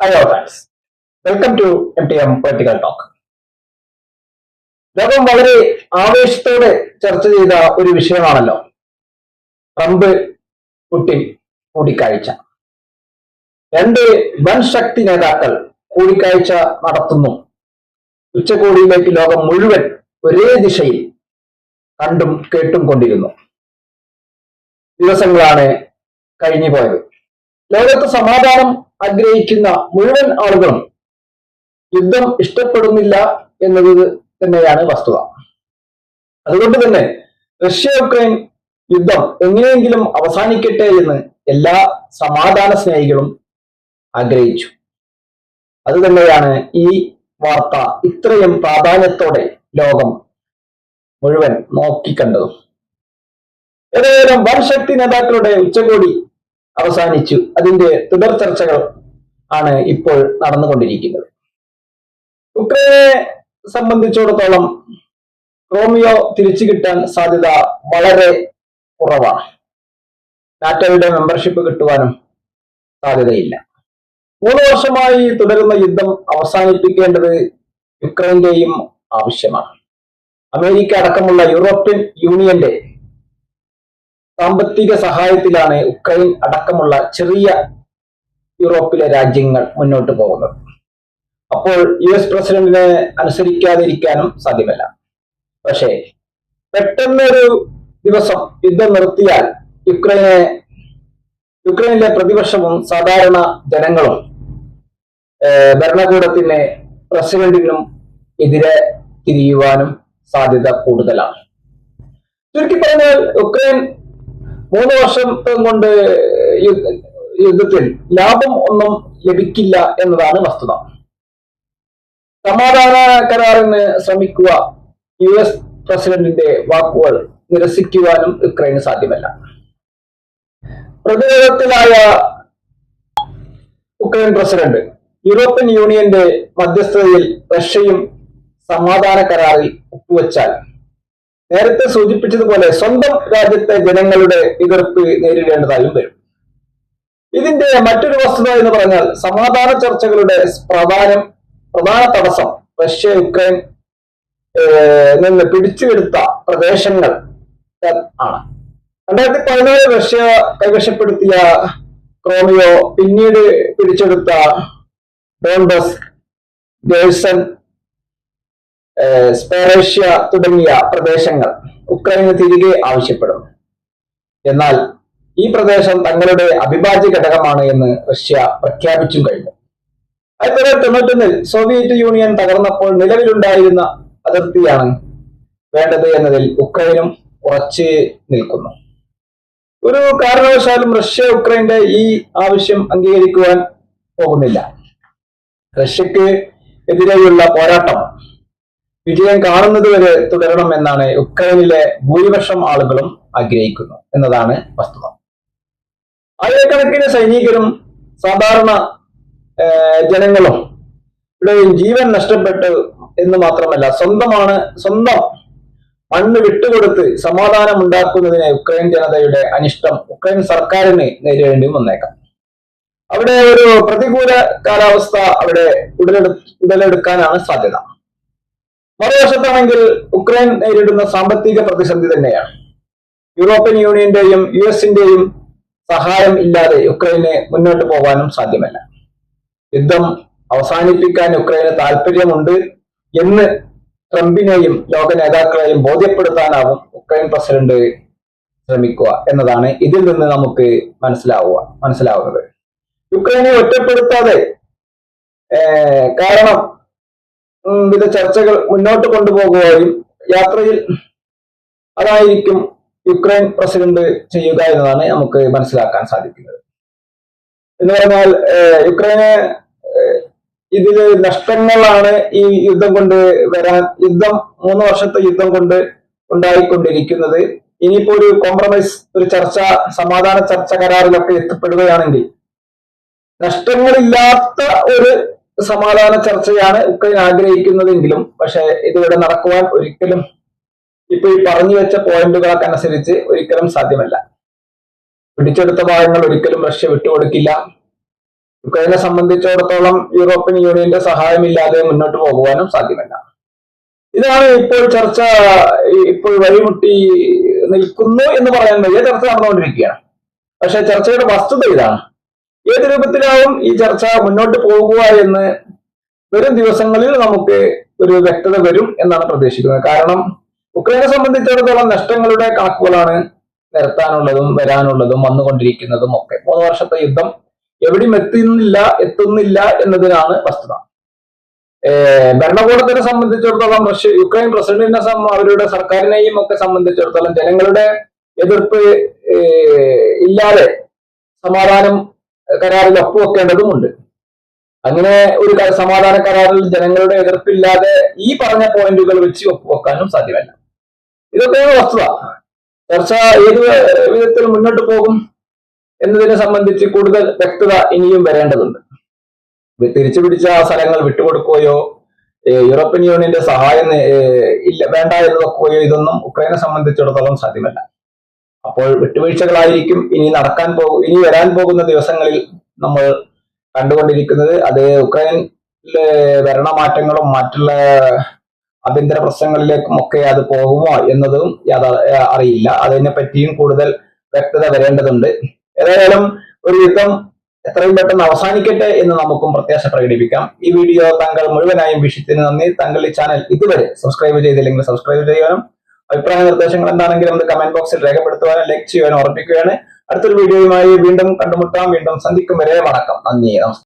Hello friends welcome to M T M political talk ലോകം വളരെ ആവേശത്തോടെ ചർച്ച ചെയ്ത ഒരു വിഷയമാണല്ലോ ട്രംപ് പുട്ടിൻ കൂടിക്കാഴ്ച. രണ്ട് വൻ ശക്തി നേതാക്കൾ കൂടിക്കാഴ്ച നടത്തുന്നു. ഉച്ചകോടിയിലേക്ക് ലോകം മുഴുവൻ ഒരേ ദിശയിൽ കണ്ടും കേട്ടും കൊണ്ടിരുന്നു. ദിവസങ്ങളാണ് കഴിഞ്ഞു പോയത് ലോകത്ത് സമാധാനം ആഗ്രഹിക്കുന്ന മുഴുവൻ ആളുകളും യുദ്ധം ഇഷ്ടപ്പെടുന്നില്ല എന്നത് തന്നെയാണ് വസ്തുത. അതുകൊണ്ട് തന്നെ റഷ്യ യുക്രൈൻ യുദ്ധം എങ്ങനെയെങ്കിലും അവസാനിക്കട്ടെ എന്ന് എല്ലാ സമാധാന സ്നേഹികളും ആഗ്രഹിച്ചു. അത് തന്നെയാണ് ഈ വാർത്ത ഇത്രയും പ്രാധാന്യത്തോടെ ലോകം മുഴുവൻ നോക്കിക്കണ്ടതും. ഏതായാലും വൻ ശക്തി നേതാക്കളുടെ ഉച്ചകോടി അവസാനിച്ചു. അതിന്റെ തുടർ ചർച്ചകൾ ആണ് ഇപ്പോൾ നടന്നുകൊണ്ടിരിക്കുന്നത്. ഉക്രൈനെ സംബന്ധിച്ചിടത്തോളം റോമിയോ തിരിച്ചു കിട്ടാൻ സാധ്യത വളരെ കുറവാണ്. നാറ്റോയുടെ മെമ്പർഷിപ്പ് കിട്ടുവാനും സാധ്യതയില്ല. മൂന്ന് വർഷമായി തുടരുന്ന യുദ്ധം അവസാനിപ്പിക്കേണ്ടത് യുക്രൈന്റെയും ആവശ്യമാണ്. അമേരിക്ക അടക്കമുള്ള യൂറോപ്യൻ യൂണിയന്റെ സാമ്പത്തിക സഹായത്തിലാണ് ഉക്രൈൻ അടക്കമുള്ള ചെറിയ യൂറോപ്പിലെ രാജ്യങ്ങൾ മുന്നോട്ട് പോകുന്നത്. അപ്പോൾ യു എസ് പ്രസിഡന്റിനെ അനുസരിക്കാതിരിക്കാനും സാധ്യമല്ല. പക്ഷേ പെട്ടെന്നൊരു ദിവസം യുദ്ധം നിർത്തിയാൽ യുക്രൈനെ യുക്രൈനിലെ പ്രതിപക്ഷവും സാധാരണ ജനങ്ങളും ഭരണകൂടത്തിന് പ്രസിഡന്റിനും എതിരെ തിരിയുവാനും സാധ്യത കൂടുതലാണ്. ചുരുക്കി പറഞ്ഞാൽ യുക്രൈൻ മൂന്ന് വർഷം കൊണ്ട് യുദ്ധ- യുദ്ധത്തിൽ ലാഭം ഒന്നും ലഭിക്കില്ല എന്നതാണ് വസ്തുത. സമാധാന കരാറിന് ശ്രമിക്കുക യു എസ് പ്രസിഡന്റിന്റെ വാക്കുകൾ നിരസിക്കുവാനും യുക്രൈന് സാധ്യമല്ല. പ്രതിരോധത്തിലായ യുക്രൈൻ പ്രസിഡന്റ് യൂറോപ്യൻ യൂണിയന്റെ മധ്യസ്ഥതയിൽ റഷ്യയും സമാധാന കരാറിൽ ഒപ്പുവെച്ചാൽ നേരത്തെ സൂചിപ്പിച്ചതുപോലെ സ്വന്തം രാജ്യത്തെ ജനങ്ങളുടെ എതിർപ്പ് നേരിടേണ്ടതായും വരും. ഇതിന്റെ മറ്റൊരു വസ്തുത എന്ന് പറഞ്ഞാൽ സമാധാന ചർച്ചകളുടെ പ്രധാനം പ്രധാന തടസ്സം റഷ്യ യുക്രൈൻ നിന്ന് പിടിച്ചെടുത്ത പ്രദേശങ്ങൾ ആണ്. രണ്ടായിരത്തി പതിനാല് റഷ്യ കൈവശപ്പെടുത്തിയ ക്രോമിയോ പിന്നീട് പിടിച്ചെടുത്ത ഡോൺബസ് ഗേഴ്സൺ സ്പെറേഷ്യ തുടങ്ങിയ പ്രദേശങ്ങൾ ഉക്രൈന് തിരികെ ആവശ്യപ്പെടും. എന്നാൽ ഈ പ്രദേശം തങ്ങളുടെ അവിഭാജ്യ ഘടകമാണ് എന്ന് റഷ്യ പ്രഖ്യാപിച്ചും കഴിഞ്ഞു. ആയിരത്തി തൊള്ളായിരത്തി തൊണ്ണൂറ്റൊന്നിൽ സോവിയറ്റ് യൂണിയൻ തകർന്നപ്പോൾ നിലവിലുണ്ടായിരുന്ന അതിർത്തിയാണ് വേണ്ടത് എന്നതിൽ ഉക്രൈനും ഉറച്ച് നിൽക്കുന്നു. ഒരു കാരണവശാലും റഷ്യ ഉക്രൈന്റെ ഈ ആവശ്യം അംഗീകരിക്കുവാൻ പോകുന്നില്ല. റഷ്യക്ക് എതിരെയുള്ള പോരാട്ടം വിജയം കാണുന്നതുവരെ തുടരണം എന്നാണ് ഉക്രൈനിലെ ഭൂരിപക്ഷം ആളുകളും ആഗ്രഹിക്കുന്നു എന്നതാണ് വസ്തുത. ആയിരക്കണക്കിന് സൈനികരും സാധാരണ ജനങ്ങളും ഇവിടെയും ജീവൻ നഷ്ടപ്പെട്ടു എന്ന് മാത്രമല്ല സ്വന്തമാണ് സ്വന്തം മണ്ണ് വിട്ടുകൊടുത്ത് സമാധാനം ഉണ്ടാക്കുന്നതിന് ഉക്രൈൻ ജനതയുടെ അനിഷ്ടം ഉക്രൈൻ സർക്കാരിന് നേരിടേണ്ടി വന്നേക്കാം. അവിടെ ഒരു പ്രതികൂല കാലാവസ്ഥ അവിടെ ഉടലെടു ഉടലെടുക്കാനാണ് സാധ്യത. മറുവശത്താണെങ്കിൽ ഉക്രൈൻ നേരിടുന്ന സാമ്പത്തിക പ്രതിസന്ധി തന്നെയാണ്. യൂറോപ്യൻ യൂണിയന്റെയും യു എസിന്റെയും സഹായം ഇല്ലാതെ ഉക്രൈനെ മുന്നോട്ട് പോകാനും സാധ്യമല്ല. യുദ്ധം അവസാനിപ്പിക്കാൻ ഉക്രൈന് താല്പര്യമുണ്ട് എന്ന് ട്രംപിനെയും ലോക നേതാക്കളെയും ബോധ്യപ്പെടുത്താനാവും ഉക്രൈൻ പ്രസിഡന്റ് ശ്രമിക്കുക എന്നതാണ് ഇതിൽ നിന്ന് നമുക്ക് മനസ്സിലാവുക മനസ്സിലാവുന്നത്. യുക്രൈനെ ഒറ്റപ്പെടുത്താതെ കാരണം ഉം, വിവിധ ചർച്ചകൾ മുന്നോട്ട് കൊണ്ടുപോകുകയും യാത്രയിൽ അതായിരിക്കും യുക്രൈൻ പ്രസിഡന്റ് ചെയ്യുക എന്നതാണ് നമുക്ക് മനസ്സിലാക്കാൻ സാധിക്കുന്നത്. എന്ന് പറഞ്ഞാൽ യുക്രൈന് ഇതിൽ നഷ്ടങ്ങളാണ് ഈ യുദ്ധം കൊണ്ട് വരാൻ യുദ്ധം മൂന്ന് വർഷത്തെ യുദ്ധം കൊണ്ട് ഉണ്ടായിക്കൊണ്ടിരിക്കുന്നത്. ഇനിയിപ്പോ ഒരു കോംപ്രമൈസ് ഒരു ചർച്ച സമാധാന ചർച്ച കരാറിലൊക്കെ എത്തിപ്പെടുകയാണെങ്കിൽ നഷ്ടങ്ങളില്ലാത്ത ഒരു സമാധാന ചർച്ചയാണ് ഉക്രൈൻ ആഗ്രഹിക്കുന്നതെങ്കിലും പക്ഷെ ഇതിവിടെ നടക്കുവാൻ ഒരിക്കലും ഇപ്പൊ ഈ പറഞ്ഞു വെച്ച പോയിന്റുകളൊക്കെ അനുസരിച്ച് ഒരിക്കലും സാധ്യമല്ല. പിടിച്ചെടുത്ത ഭാഗങ്ങൾ ഒരിക്കലും റഷ്യ വിട്ടുകൊടുക്കില്ല. ഉക്രൈനെ സംബന്ധിച്ചിടത്തോളം യൂറോപ്യൻ യൂണിയന്റെ സഹായമില്ലാതെ മുന്നോട്ട് പോകുവാനും സാധ്യമല്ല. ഇതാണ് ഇപ്പോൾ ചർച്ച ഇപ്പോൾ വഴിമുട്ടി നിൽക്കുന്നു എന്ന് പറയാൻ വയ്യ ചർച്ച നടന്നുകൊണ്ടിരിക്കുകയാണ്. പക്ഷെ ചർച്ചയുടെ വസ്തുത ഇതാണ്. ഏത് രൂപത്തിലാവും ഈ ചർച്ച മുന്നോട്ട് പോകുക എന്ന് വരും ദിവസങ്ങളിൽ നമുക്ക് ഒരു വ്യക്തത വരും എന്നാണ് പ്രതീക്ഷിക്കുന്നത്. കാരണം ഉക്രൈനെ സംബന്ധിച്ചിടത്തോളം നഷ്ടങ്ങളുടെ കണക്കുകളാണ് നിരത്താനുള്ളതും വരാനുള്ളതും വന്നുകൊണ്ടിരിക്കുന്നതും ഒക്കെ. മൂന്ന് വർഷത്തെ യുദ്ധം എവിടെയും എത്തുന്നില്ല എത്തുന്നില്ല എന്നതിനാണ് വസ്തുത. ഭരണകൂടത്തിനെ സംബന്ധിച്ചിടത്തോളം റഷ്യ യുക്രൈൻ പ്രസിഡന്റിനെ അവരുടെ സർക്കാരിനെയും ഒക്കെ സംബന്ധിച്ചിടത്തോളം ജനങ്ങളുടെ എതിർപ്പ് ഇല്ലാതെ സമാധാനം കരാറിൽ ഒപ്പുവെക്കേണ്ടതുമുണ്ട്. അങ്ങനെ ഒരു സമാധാന കരാറിൽ ജനങ്ങളുടെ എതിർപ്പില്ലാതെ ഈ പറഞ്ഞ പോയിന്റുകൾ വെച്ച് ഒപ്പുവെക്കാനും സാധ്യമല്ല. ഇതൊക്കെ വസ്തുത. ചർച്ച ഏത് വിധത്തിൽ മുന്നോട്ട് പോകും എന്നതിനെ സംബന്ധിച്ച് കൂടുതൽ വ്യക്തത ഇനിയും വരേണ്ടതുണ്ട്. തിരിച്ചു പിടിച്ച സ്ഥലങ്ങൾ വിട്ടുകൊടുക്കുകയോ യൂറോപ്യൻ യൂണിയന്റെ സഹായം ഇല്ല വേണ്ട എന്ന് വെക്കുകയോ ഇതൊന്നും ഉക്രൈനെ സംബന്ധിച്ചിടത്തോളം സാധ്യമല്ല. അപ്പോൾ വിട്ടുവീഴ്ചകളായിരിക്കും ഇനി നടക്കാൻ പോകും ഇനി വരാൻ പോകുന്ന ദിവസങ്ങളിൽ നമ്മൾ കണ്ടുകൊണ്ടിരിക്കുന്നത് അത് ഉക്രൈനിലെ ഭരണമാറ്റങ്ങളും മറ്റുള്ള ആഭ്യന്തര പ്രശ്നങ്ങളിലേക്കും ഒക്കെ അത് പോകുമോ എന്നതും അറിയില്ല. അതിനെ പറ്റിയും കൂടുതൽ വ്യക്തത വരേണ്ടതുണ്ട്. ഏതായാലും ഒരു യുദ്ധം എത്രയും പെട്ടെന്ന് അവസാനിക്കട്ടെ എന്ന് നമുക്കും പ്രത്യാശ പ്രകടിപ്പിക്കാം. ഈ വീഡിയോ താങ്കൾ മുഴുവനായും വീക്ഷിച്ചതിന് നന്ദി. താങ്കൾ ഈ ചാനൽ ഇതുവരെ സബ്സ്ക്രൈബ് ചെയ്തില്ലെങ്കിൽ സബ്സ്ക്രൈബ് ചെയ്യാനും അഭിപ്രായ നിർദ്ദേശങ്ങൾ എന്താണെങ്കിലും അത് കമന്റ് ബോക്സിൽ രേഖപ്പെടുത്തുവാനും ലൈക്ക് ചെയ്യുവാനും ഉറപ്പിക്കുകയാണ്. അടുത്തൊരു വീഡിയോയുമായി വീണ്ടും കണ്ടുമുട്ടാം. വീണ്ടും സന്ധിക്കും വരെ വണക്കം. നന്ദി. നമസ്കാരം.